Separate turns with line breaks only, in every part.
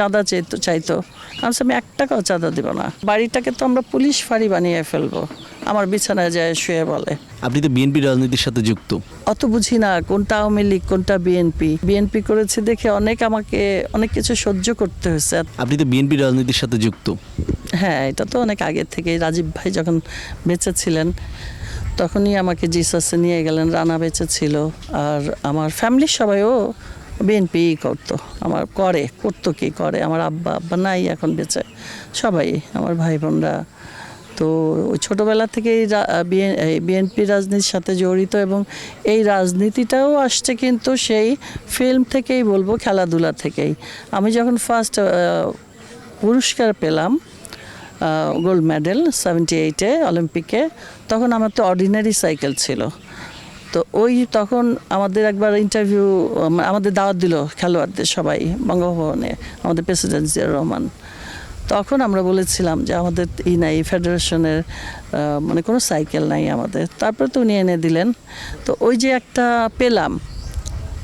চাঁদা চাইতো চাইতো। আমি আমি এক টাকাও চাঁদা দিব না। বাড়িটাকে তো আমরা পুলিশ ফাঁড়ি বানিয়ে ফেলব। আমার বিছানায় যায় শুয়ে বলে।
আপনি তো বিএনপি রাজনীতির সাথে যুক্ত।
অত বুঝি না কোনটা আওয়ামী লীগ কোনটা বিএনপি। বিএনপি করেছে দেখে অনেক আমাকে অনেক কিছু সহ্য করতে হয়েছে।
আপনি তো বিএনপি রাজনীতির সাথে যুক্ত।
হ্যাঁ এটা তো অনেক আগের থেকেই। রাজীব ভাই যখন বেঁচে ছিলেন তখনই আমাকে জিসাসে নিয়ে গেলেন। রানা বেঁচে ছিল আর আমার ফ্যামিলির সবাইও বিএনপি করতো, আমার করে, করতো কি করে? আমার আব্বা আব্বা নাই, এখন বেঁচে। সবাই, আমার ভাই বোনরা। তো ওই ছোটোবেলা থেকেই বিএনপি রাজনীতির সাথে জড়িত এবং এই রাজনীতিটাও আসছে কিন্তু সেই ফিল্ম থেকেই বলব, খেলাধুলা থেকেই। আমি যখন ফার্স্ট পুরস্কার পেলাম গোল্ড মেডেল সেভেন্টি এইটে অলিম্পিকে তখন আমার তো অর্ডিনারি সাইকেল ছিল। তো ওই তখন আমাদের একবার ইন্টারভিউ আমাদের দাওয়াত দিল খেলোয়াড়দের সবাই বঙ্গভবনে, আমাদের প্রেসিডেন্ট জিয়াউর রহমান। তখন আমরা বলেছিলাম যে আমাদের ই নাই, ফেডারেশনের মানে কোনো সাইকেল নাই আমাদের। তারপরে তো উনি এনে দিলেন। তো ওই যে একটা পেলাম,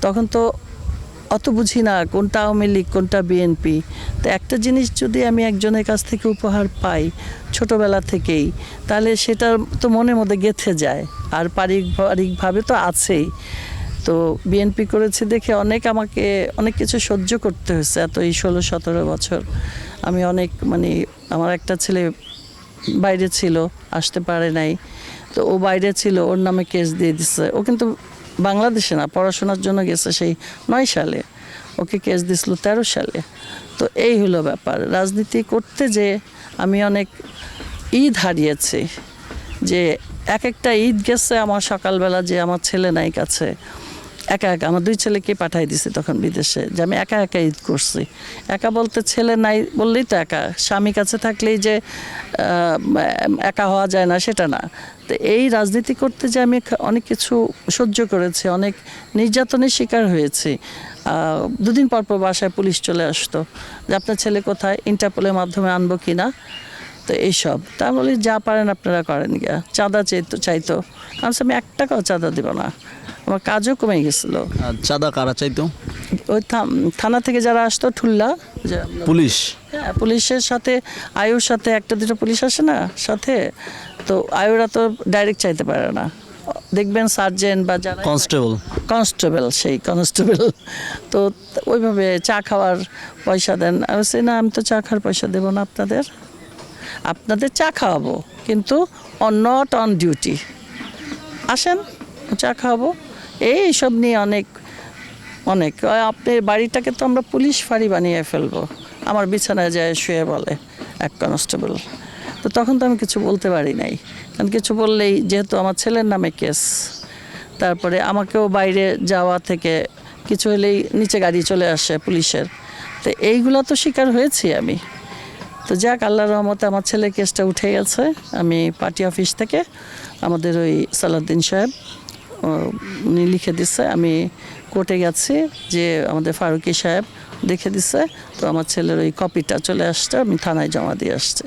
তখন তো অত বুঝি না কোনটা আওয়ামী লীগ, কোনটা বিএনপি তো একটা জিনিস যদি আমি একজনের কাছ থেকে উপহার পাই ছোটবেলা থেকেই, তাহলে সেটা তো মনের মধ্যে গেঁথে যায়। আর পারিবারিকভাবে তো আছেই। তো বিএনপি করেছে দেখে অনেক আমাকে অনেক কিছু সহ্য করতে হয়েছে। এত এই ষোলো, সতেরো বছর আমি অনেক মানে আমার একটা ছেলে বাইরে ছিল, আসতে পারে নাই। তো ও বাইরে ছিল, ওর নামে কেস দিয়ে দিচ্ছে ও কিন্তু বাংলাদেশে না, পড়াশোনার জন্য গেছে সেই নয় সালে। ওকে কেস দিছিল তেরো সালে। তো এই হলো ব্যাপার। রাজনীতি করতে যে আমি অনেক ঈদ হারিয়েছি, যে এক একটা ঈদ গেছে আমার সকালবেলা যে আমার ছেলে নাই কাছে। একা একা, আমার দুই ছেলেকে পাঠাই দিছি তখন বিদেশে যে আমি একা একা ঈদ করছি। একা বলতে ছেলে নাই বললেই তো একা, স্বামী কাছে থাকলেই যে একা হওয়া যায় না সেটা না। তো এই রাজনীতি করতে যে আমি অনেক কিছু সহ্য করেছি, অনেক নির্যাতনের শিকার হয়েছি। দুদিন পর পর বাসায় পুলিশ চলে আসতো যে, আপনার ছেলে কোথায়, ইন্টারপোলের মাধ্যমে আনব কি না তো এইসব। তা বলি যা পারেন আপনারা করেন গিয়া। চাঁদা চাইতো চাইতো। আমি আমি এক টাকাও চাঁদা দিব না। আমার কাজও কমে গেছিল।
চাঁদা কারা চাইতো?
ওই থানা থেকে যারা আসতো ঠুল্লা যে
পুলিশ?
হ্যাঁ পুলিশের সাথে আয়ুর সাথে একটা দুটো পুলিশ আসে না সাথে। তো আয়ুরা তো ডাইরেক্ট চাইতে পারে না। দেখবেন সার্জেন্ট বা যারা
কনস্টেবল
কনস্টেবল সেই কনস্টেবল তো ওইভাবে চা খাওয়ার পয়সা দেন। আমি না আমি তো চা খাওয়ার পয়সা দেবো না আপনাদের। আপনাদের চা খাওয়াবো, কিন্তু অন নট অন ডিউটি আসেন, চা খাওয়াবো। এই সব নিয়ে অনেক অনেক। আপনার বাড়িটাকে তো আমরা পুলিশ ফাঁড়ি বানিয়ে ফেলব। আমার বিছানায় যায়, শুয়ে বলে এক কনস্টেবল তো তখন তো আমি কিছু বলতে পারি নাই। কারণ কিছু বললেই যেহেতু আমার ছেলের নামে কেস, তারপরে আমাকেও বাইরে যাওয়া থেকে কিছু হলেই নিচে গাড়ি চলে আসে পুলিশের। তো এইগুলো তো শিকার হয়েছি আমি। তো যাক, আল্লাহর রহমতে আমার ছেলে কেসটা উঠে গেছে। আমি পার্টি অফিস থেকে আমাদের ওই সালাদ্দিন সাহেব উনি লিখে দিচ্ছে আমি কোর্টে গেছি যে আমাদের ফারুকি সাহেব দেখে দিচ্ছে তো আমার ছেলের ওই কপিটা চলে আসছে, আমি থানায় জমা দিয়ে আসছি।